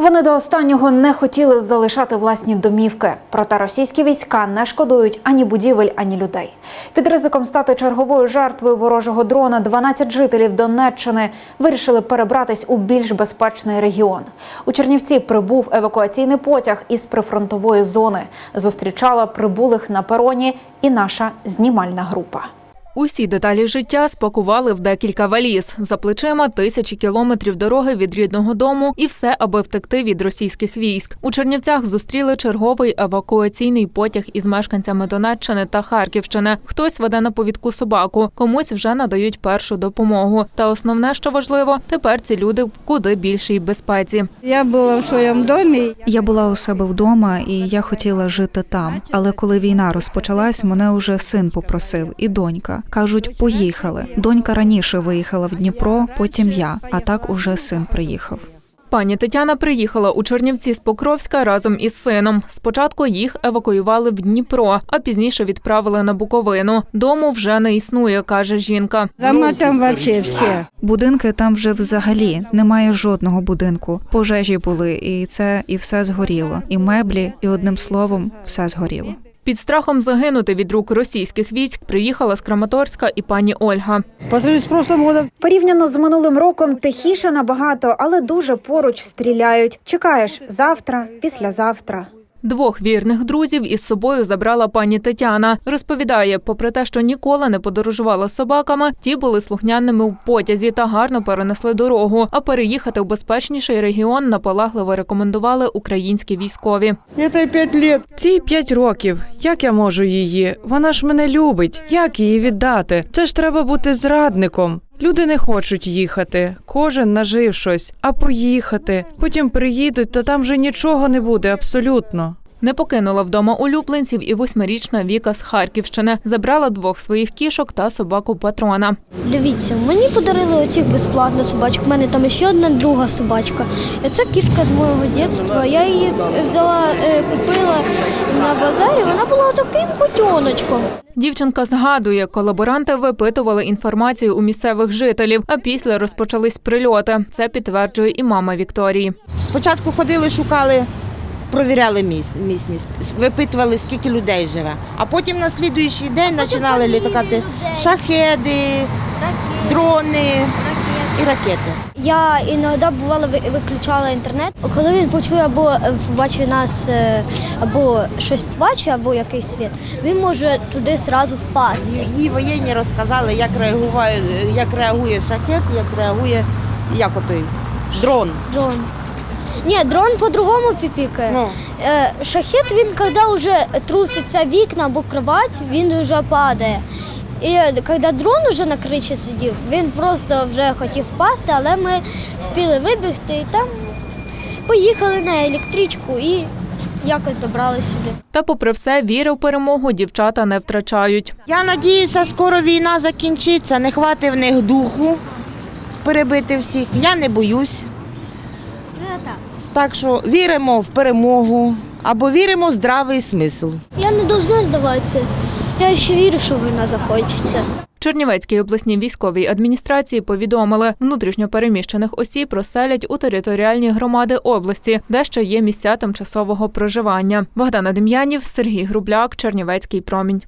Вони до останнього не хотіли залишати власні домівки. Проте російські війська не шкодують ані будівель, ані людей. Під ризиком стати черговою жертвою ворожого дрона 12 жителів Донеччини вирішили перебратись у більш безпечний регіон. У Чернівці прибув евакуаційний потяг із прифронтової зони. Зустрічала прибулих на пероні і наша знімальна група. Усі деталі життя спакували в декілька валіз. За плечима тисячі кілометрів дороги від рідного дому, і все, аби втекти від російських військ. У Чернівцях зустріли черговий евакуаційний потяг із мешканцями Донеччини та Харківщини. Хтось веде на повідку собаку, комусь вже надають першу допомогу. Та основне, що важливо, тепер ці люди в куди більшій безпеці. Я була в своєму домі. Я була у себе вдома, і я хотіла жити там. Але коли війна розпочалась, мене уже син попросив і донька. Кажуть, поїхали. Донька раніше виїхала в Дніпро, потім я. А так уже син приїхав. Пані Тетяна приїхала у Чернівці з Покровська разом із сином. Спочатку їх евакуювали в Дніпро, а пізніше відправили на Буковину. Дому вже не існує, каже жінка. Дома там взагалі всі. Будинки там вже взагалі немає жодного будинку. Пожежі були, і це і все згоріло. І меблі, і одним словом, все згоріло. Під страхом загинути від рук російських військ приїхала з Краматорська і пані Ольга. Порівняно з минулим роком тихіше набагато, але дуже поруч стріляють. Чекаєш завтра, післязавтра. Двох вірних друзів із собою забрала пані Тетяна. Розповідає, попри те, що ніколи не подорожувала з собаками, ті були слухняними в потязі та гарно перенесли дорогу. А переїхати в безпечніший регіон наполегливо рекомендували українські військові. это 5 лет. Цій п'ять років. Як я можу її? Вона ж мене любить. Як її віддати? Це ж треба бути зрадником. Люди не хочуть їхати. Кожен нажив щось, а поїхати. Потім приїдуть, то там вже нічого не буде абсолютно. Не покинула вдома улюбленців і восьмирічна Віка з Харківщини. Забрала двох своїх кішок та собаку патрона. Дивіться, мені подарили оцих безплатно собачок. У мене там ще одна друга собачка. Це кішка з мого дитинства. Я її взяла, е, купила на базарі. Вона була таким котеночком. Дівчинка згадує, колаборанти випитували інформацію у місцевих жителів, а після розпочались прильоти. Це підтверджує і мама Вікторії. Спочатку ходили, шукали, провіряли міс- місність, випитували, скільки людей живе. А потім на слідуючий день починали літакати шахеди, і ракети. Я іноді бувало виключала інтернет. Коли він почує або е, побачить нас, е, або щось побачить, або якийсь світ, він може туди одразу впасти. Її воєнні розказали, як реагує, як реагує шахет, як реагує як отой дрон. Дрон. Ні, дрон по-другому піпікає. Ну. Е, Шахет, він коли вже труситься вікна або кровать, він вже падає. І коли дрон вже на кричі сидів, він просто вже хотів впасти, але ми спіли вибігти і там поїхали на електричку і якось добрались сюди. Та, попри все, віри в перемогу дівчата не втрачають. Я надіюся, скоро війна закінчиться, не хватить в них духу перебити всіх. Я не боюсь. Так що віримо в перемогу або віримо в здравий смисл. Я не повинна здаватися. Я ще вірю, що війна закінчиться. Чернівецькій обласній військовій адміністрації повідомили, внутрішньо переміщених осіб розселять у територіальні громади області, де ще є місця тимчасового проживання. Богдана Дем'янів, Сергій Грубляк, Чернівецький промінь.